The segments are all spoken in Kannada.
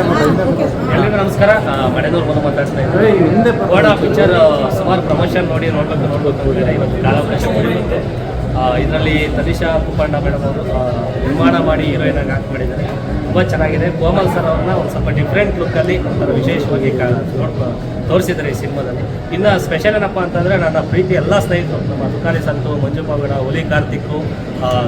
ಎಲ್ರಿಗೂ ನಮಸ್ಕಾರ. ಮಡೆನೂರು ಬಂದು ಮಾತಾಡ್ತಾ ಇದ್ದೀನಿ. ಗೋಡ ಪಿಕ್ಚರ್ ಸುಮಾರು ಪ್ರಮೋಷನ್ ನೋಡಿ ನೋಡ್ಬೇಕು ನೋಡ್ಬೇಕು ಅಂದರೆ ಇವತ್ತು ಕಾಲಾವಕಾಶ ಕೊಡಿರುತ್ತೆ ಇದರಲ್ಲಿ ತನಿಷಾ ಕುಪ್ಪಣ್ಣ ಮೇಡಮ್ ಅವರು ನಿರ್ಮಾಣ ಮಾಡಿ ಹೀರೋಯಿನ್ ಆಗಿ ಆಕ್ಟ್ ಮಾಡಿದ್ದಾರೆ. ತುಂಬ ಚೆನ್ನಾಗಿದೆ. ಕೋಮಲ್ ಸರ್ ಅವ್ರನ್ನ ಒಂದು ಸ್ವಲ್ಪ ಡಿಫ್ರೆಂಟ್ ಲುಕ್ಕಲ್ಲಿ ಒಂಥರ ವಿಶೇಷವಾಗಿ ನೋಡ್ಕೊ ತೋರಿಸಿದ್ದಾರೆ ಈ ಸಿನಿಮಾದಲ್ಲಿ. ಇನ್ನು ಸ್ಪೆಷಲ್ ಏನಪ್ಪ ಅಂತಂದರೆ ನನ್ನ ಪ್ರೀತಿ ಎಲ್ಲ ಸ್ನೇಹಿತರು ನಮ್ಮ ತುಕಾಲಿ ಸಂತು ಮಂಜು ಪಾವಗಡ ಹುಲಿ ಕಾರ್ತಿಕ್ಕು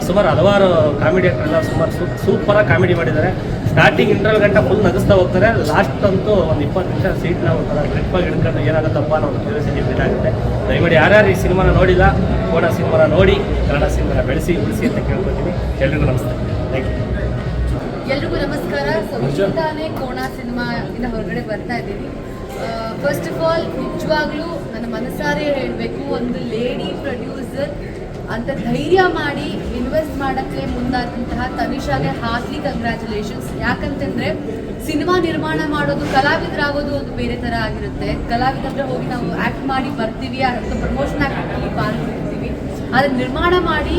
ಸುಮಾರು ಹಲವಾರು ಕಾಮಿಡಿ ಎಲ್ಲ ಸುಮಾರು ಸೂಪರಾಗಿ ಕಾಮಿಡಿ ಮಾಡಿದ್ದಾರೆ. ಸ್ಟಾರ್ಟಿಂಗ್ ಇಂಟ್ರಲ್ ಗಂಟೆ ಫುಲ್ ನಗಿಸ್ತಾ ಹೋಗ್ತಾರೆ. ಲಾಸ್ಟ್ ಅಂತೂ ಒಂದು ಇಪ್ಪತ್ತು ನಿಮಿಷ ಸೀಟ್ನ ಒಂಥರ ಟ್ರಿಪ್ಪಾಗಿ ಹಿಡ್ಕೊಂಡು ಏನಾಗುತ್ತಪ್ಪ ಅನ್ನೋ ಒಂದು ಕ್ಯೂರಿಯಾಸಿಟಿ ಆಗುತ್ತೆ. ದಯಮಾಡಿ ಯಾರ್ಯಾರು ಈ ಸಿನಿಮಾನ ನೋಡಿಲ್ಲ ಕೋಣ ಸಿನಿಮಾನ ನೋಡಿ ಕನ್ನಡ ಸಿನಿಮಾನ ಬೆಳೆಸಿ ಉಳಿಸಿ ಅಂತ ಕೇಳ್ಕೊತೀನಿ ಎಲ್ರಿಗೂ ನಮಸ್ತೆ. ಥ್ಯಾಂಕ್ ಯು ಎಲ್ರಿಗೂ ನಮಸ್ಕಾರ. ಸೊ ಕೋಣ ಸಿನಿಮಾ ಇಂದ ಹೊರಗಡೆ ಬರ್ತಾ ಇದ್ದೀನಿ. ಫಸ್ಟ್ ಆಫ್ ಆಲ್ ನಿಜವಾಗ್ಲೂ ನನ್ನ ಮನಸಾರೆ ಹೇಳಬೇಕು ಒಂದು ಲೇಡಿ ಪ್ರೊಡ್ಯೂಸರ್ ಅಂತ ಧೈರ್ಯ ಮಾಡಿ ಇನ್ವೆಸ್ಟ್ ಮಾಡೋಕ್ಕೆ ಮುಂದಾದಂತಹ ತನಿಷಾಗೆ ಹಾರ್ಟ್ಲಿ ಕಂಗ್ರ್ಯಾಚುಲೇಷನ್ಸ್ ಯಾಕಂತಂದ್ರೆ ಸಿನಿಮಾ ನಿರ್ಮಾಣ ಮಾಡೋದು ಕಲಾವಿದರಾಗೋದು ಒಂದು ಬೇರೆ ಥರ ಆಗಿರುತ್ತೆ. ಕಲಾವಿದಂದ್ರೆ ಹೋಗಿ ನಾವು ಆ್ಯಕ್ಟ್ ಮಾಡಿ ಬರ್ತೀವಿ ಅಥವಾ ಪ್ರಮೋಷನ್ ಆ್ಯಕ್ಟಿವಿಟಿ ಪಾಲ್ಗೊಳ್ತೀವಿ. ಅದನ್ನ ನಿರ್ಮಾಣ ಮಾಡಿ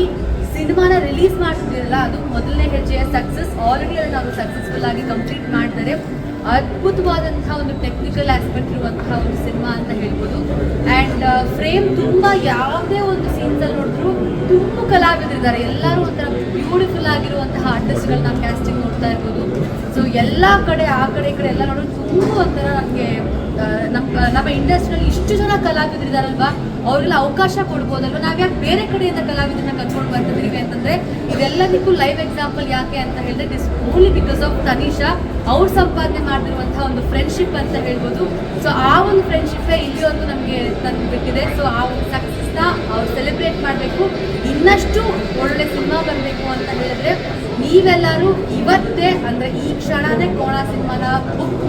ಸಿನಿಮಾನ ರಿಲೀಸ್ ಮಾಡ್ತಿದ್ದೀರಲ್ಲ, ಅದು ಮೊದಲನೇ ಹೆಜ್ಜೆಯ ಸಕ್ಸಸ್ ಆಲ್ರೆಡಿ ಅದನ್ನು ನಾವು ಸಕ್ಸಸ್ಫುಲ್ ಆಗಿ ಕಂಪ್ಲೀಟ್ ಮಾಡ್ತಾರೆ. ಅದ್ಭುತವಾದಂತಹ ಒಂದು ಟೆಕ್ನಿಕಲ್ ಆಸ್ಪೆಕ್ಟ್ ಇರುವಂತಹ ಒಂದು ಸಿನಿಮಾ ಅಂತ ಹೇಳ್ಬೋದು. ಆ್ಯಂಡ್ ಫ್ರೇಮ್ ತುಂಬ ಯಾವುದೇ ಒಂದು ಸೀನ್ಸಲ್ಲಿ ನೋಡಿದ್ರು ತುಂಬ ಕಲಾವಿದರಿದ್ದಾರೆ. ಎಲ್ಲರೂ ಒಂಥರ ಬ್ಯೂಟಿಫುಲ್ ಆಗಿರುವಂತಹ ಆರ್ಟಿಸ್ಟ್ಗಳನ್ನ ಕ್ಯಾಸ್ಟಿಂಗ್ ನೋಡ್ತಾ ಇರ್ಬೋದು. ಸೊ ಎಲ್ಲ ಕಡೆ, ಆ ಕಡೆ, ಈ ಕಡೆ ಎಲ್ಲ ನೋಡೋದು ತುಂಬ ಒಂಥರ ನಮಗೆ ನಮ್ಮ ನಮ್ಮ ಇಂಡಸ್ಟ್ರಿಯಲ್ಲಿ ಇಷ್ಟು ಜನ ಕಲಾವಿದರಿದಾರಲ್ವಾ? ಅವ್ರಿಗೆಲ್ಲ ಅವಕಾಶ ಕೊಡ್ಬೋದಲ್ವ? ನಾವು ಯಾಕೆ ಬೇರೆ ಕಡೆಯಿಂದ ಕಲಾವಿದರನ್ನ ಕರ್ಕೊಂಡು ಅಂತಂದ್ರೆ ಇದೆಲ್ಲದಕ್ಕೂ ಲೈವ್ ಎಕ್ಸಾಂಪಲ್ ಯಾಕೆ ಅಂತ ಹೇಳಿದ್ರೆ is only because of Tanisha ಅವ್ರು ಸಂಪಾದನೆ ಮಾಡಿರುವಂತಹ ಒಂದು ಫ್ರೆಂಡ್ಶಿಪ್ ಅಂತ ಹೇಳ್ಬೋದು. ಸೊ ಆ ಒಂದು ಫ್ರೆಂಡ್ಶಿಪ್ಪೇ ಇಲ್ಲಿವರೆಗೂ ನಮಗೆ ತಂದು ಬಿಟ್ಟಿದೆ ಸೊ ಆ ಒಂದು ಸಕ್ಸಸ್ನ ಅವ್ರು ಸೆಲೆಬ್ರೇಟ್ ಮಾಡಬೇಕು. ಇನ್ನಷ್ಟು ಒಳ್ಳೆ ಸಿನಿಮಾ ಬರಬೇಕು ಅಂತ ಹೇಳಿದ್ರೆ, ನೀವೆಲ್ಲರೂ ಇವತ್ತೇ ಅಂದ್ರೆ ಈ ಕ್ಷಣನೇ ಕೋಣ ಸಿನಿಮಾನ ಬುಕ್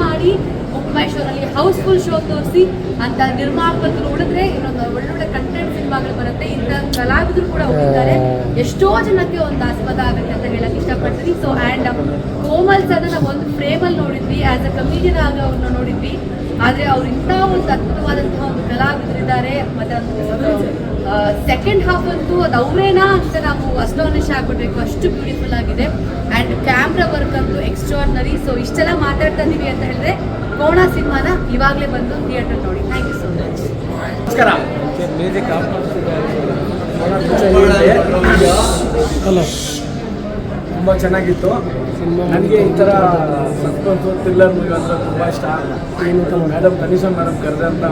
ಬುಕ್ ಮೈ ಶೋನಲ್ಲಿ ಹೌಸ್ಫುಲ್ ಶೋ ತೋರಿಸಿ ಅಂತ ನಿರ್ಮಾಪಕರು ಉಳಿದ್ರೆ ಇನ್ನೊಂದು ಒಳ್ಳೊಳ್ಳೆ ಕಂಟೆಂಟ್ ಸಿನಿಮಾಗಳು ಬರುತ್ತೆ. ಇಂಥ ಕಲಾವಿದರು ಕೂಡ ಹೋಗಿದ್ದಾರೆ. ಎಷ್ಟೋ ಜನಕ್ಕೆ ಒಂದು ಆಸ್ಪದ ಆಗುತ್ತೆ ಅಂತ ಹೇಳಕ್ ಇಷ್ಟಪಡ್ತೀನಿ. ಸೊ ಆ್ಯಂಡ್ ಕೋಮಲ್ ಸರ್ ನಾವು ಒಂದು ಫ್ರೇಮಲ್ಲಿ ನೋಡಿದ್ವಿ. ಆಸ್ ಅ ಕಮಿಡಿಯನ್ ಆಗಿ ಅವ್ರನ್ನ ನೋಡಿದ್ವಿ. ಆದರೆ ಅವ್ರು ಇಂಥ ಒಂದು ಅದ್ಭುತವಾದಂತಹ ಒಂದು ಕಲಾವಿದರಿದ್ದಾರೆ. ಮತ್ತೆ ಸೆಕೆಂಡ್ ಹಾಫ್ ಅಂತೂ ಅದು ಅವರೇನಾ ಅಂತ ನಾವು ಅಸ್ಟಾನಿಶ್ ಆಗ್ಬಿಡ್ಬೇಕು ಅಷ್ಟು ಬ್ಯೂಟಿಫುಲ್ ಆಗಿದೆ. ಆ್ಯಂಡ್ ಕ್ಯಾಮ್ರಾ ವರ್ಕ್ ಅಂತೂ ಎಕ್ಸ್ಟ್ರಾರ್ನರಿ ಸೊ ಇಷ್ಟೆಲ್ಲ ಮಾತಾಡ್ತಾ ಇದೀವಿ ಅಂತ ಹೇಳಿದ್ರೆ ಕೋಣ ಸಿನಿಮಾನ ಇವಾಗಲೇ ಬಂದು ಥಿಯೇಟರ್ ನೋಡಿ. ಥ್ಯಾಂಕ್ ಯು ಸೊ ಮಚ್ ನಮಸ್ಕಾರ. ಹಲೋ ತುಂಬ ಚೆನ್ನಾಗಿತ್ತು. ನನಗೆ ಈ ಥರ ಸಸ್ಪೆನ್ಸ್ ಥ್ರಿಲ್ಲರ್ ಮೂವಿ ಅಂದರೆ ತುಂಬ ಇಷ್ಟ. ಏನು ಮೇಡಮ್ ಕನಿಷಾ ಮೇಡಮ್ ಕರೆದಂತ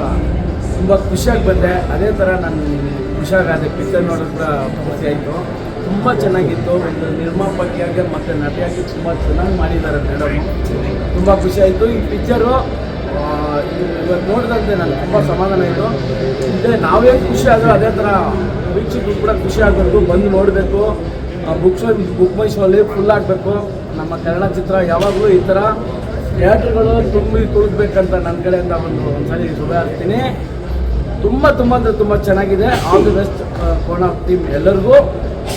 ತುಂಬ ಖುಷಿಯಾಗಿ ಬಂದೆ. ಅದೇ ಥರ ನಾನು ಖುಷಿಯಾಗಾದೆ ಪಿಕ್ಚರ್ ಕೂಡ ಖುಷಿ ಆಯಿತು. ತುಂಬ ಚೆನ್ನಾಗಿತ್ತು. ಒಂದು ನಿರ್ಮಾಪಕಿಯಾಗಿ ಮತ್ತು ನಟಿಯಾಗಿ ತುಂಬ ಚೆನ್ನಾಗಿ ಮಾಡಿದ್ದಾರೆ ಮೇಡಮ್. ತುಂಬ ಖುಷಿಯಾಯಿತು ಈ ಪಿಕ್ಚರು ಇವತ್ತು ನೋಡಿದಂತೆ ನನಗೆ ತುಂಬ ಸಮಾಧಾನ ಆಯಿತು. ಇದೇ ನಾವೇ ಖುಷಿ ಆದರೂ ಅದೇ ಥರ ವೀಕ್ಷಕರು ಕೂಡ ಖುಷಿ ಆಗಬೇಕು. ಬಂದು ನೋಡಬೇಕು. ಬುಕ್ ಶೋ, ಬುಕ್ ಮೈ ಶೋಲ್ಲಿ ಫುಲ್ ಆಗಬೇಕು. ನಮ್ಮ ಕನ್ನಡ ಚಿತ್ರ ಯಾವಾಗಲೂ ಈ ಥರ ಥಿಯೇಟ್ರ್ಗಳು ತುಂಬಿ ತುಳಿದ್ಬೇಕಂತ ನನ್ನ ಕಡೆಯಿಂದ ಒಂದು ಸಾರಿ ಶುಭ ಹಾಕ್ತೀನಿ ತುಂಬ ತುಂಬ ಅಂದರೆ ತುಂಬ ಚೆನ್ನಾಗಿದೆ. All the best Kona team ಎಲ್ಲರಿಗೂ.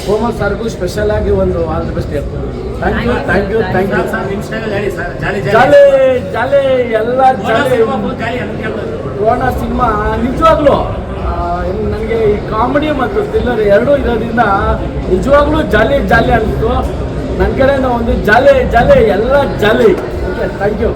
ಕೋಮಲ್ ಸರ್ಗೂ ಸ್ಪೆಷಲ್ ಆಗಿ ಒಂದು ಆಲ್ ದಿ ಬೆಸ್ಟ್ ಹೇಳ್ತೀನಿ. Thank you thank you thank you jolly jolly. ಎಲ್ಲ ಜಾಲಿ. ರೋಣ ಸಿನಿಮಾ ನಿಜವಾಗ್ಲೂ ನನಗೆ ಈ ಕಾಮಿಡಿ ಮತ್ತು ಥ್ರಿಲ್ಲರ್ ಎರಡೂ ಇರೋದ್ರಿಂದ ನಿಜವಾಗ್ಲೂ ಜಾಲಿ ಜಾಲಿ ಅನಿಸ್ತು. ನನ್ನ ಕಡೆಯಿಂದ ಒಂದು ಜಾಲಿ ಜಾಲಿ ಎಲ್ಲ ಜಾಲಿ. Okay thank you